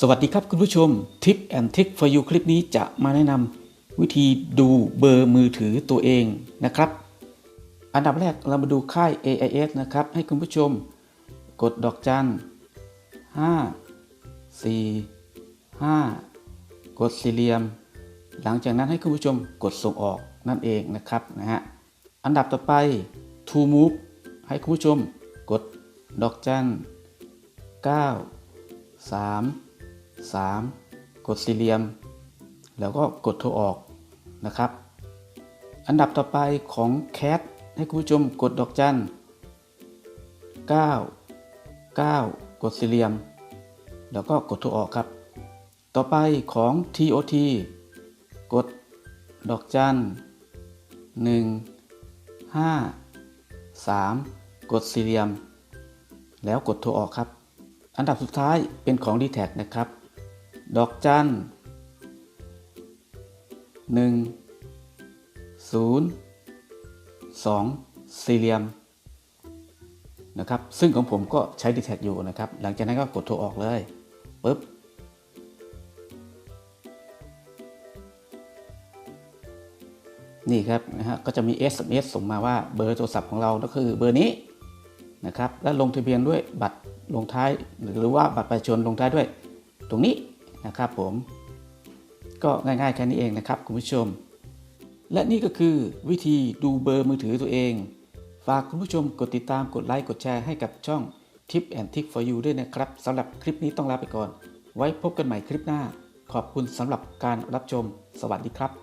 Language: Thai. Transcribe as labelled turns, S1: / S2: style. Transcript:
S1: สวัสดีครับคุณผู้ชม Tip and Trick for you คลิปนี้จะมาแนะนำวิธีดูเบอร์มือถือตัวเองนะครับ อันดับแรกเรามาดูค่าย AIS นะครับ ให้คุณผู้ชม กดดอกจัน 5 4 5 กดสี่เหลี่ยม หลังจากนั้นให้คุณผู้ชมกดส่งออกนั่นเองนะครับนะฮะอันดับต่อไป To Move ให้คุณผู้ชมกดดอกจัน 9 3 3 กดสี่เหลี่ยม แล้วก็กดโทรออกนะครับ อันดับต่อไปของ Cat ให้คุณผู้ชมกดดอกจัน 9 9 กดสี่เหลี่ยม แล้วก็กดโทรออกครับ ต่อไปของ TOT กดดอกจัน 1 5 3 กดสี่เหลี่ยม แล้วกดโทรออกครับ อันดับสุดท้ายเป็นของ d t แทนะครับ ดอกจัน1 0 2สี่เหลี่ยมนะครับ ซึ่งของผมก็ใช้ d t แทอยู่นะครับ หลังจากนั้นก็กดโทรออกเลยปึ๊บนี่ครับนะฮะก็จะมี SMS ส่งมาว่าเบอร์โทรศัพท์ของเราก็คือเบอร์นี้นะครับ และลงทะเบียนด้วยบัตรลงท้าย หรือว่าบัตรประชาชนลงท้ายด้วย ตรงนี้ นะครับผมก็ง่ายๆแค่นี้เองนะครับคุณผู้ชม และนี่ก็คือวิธีดูเบอร์มือถือตัวเอง ฝากคุณผู้ชมกดติดตามกดไลค์กดแชร์ให้กับช่อง Tip and Tick for you ด้วยนะครับสำหรับคลิปนี้ต้องลาไปก่อน ไว้พบกันใหม่คลิปหน้า ขอบคุณสำหรับการรับชม สวัสดีครับ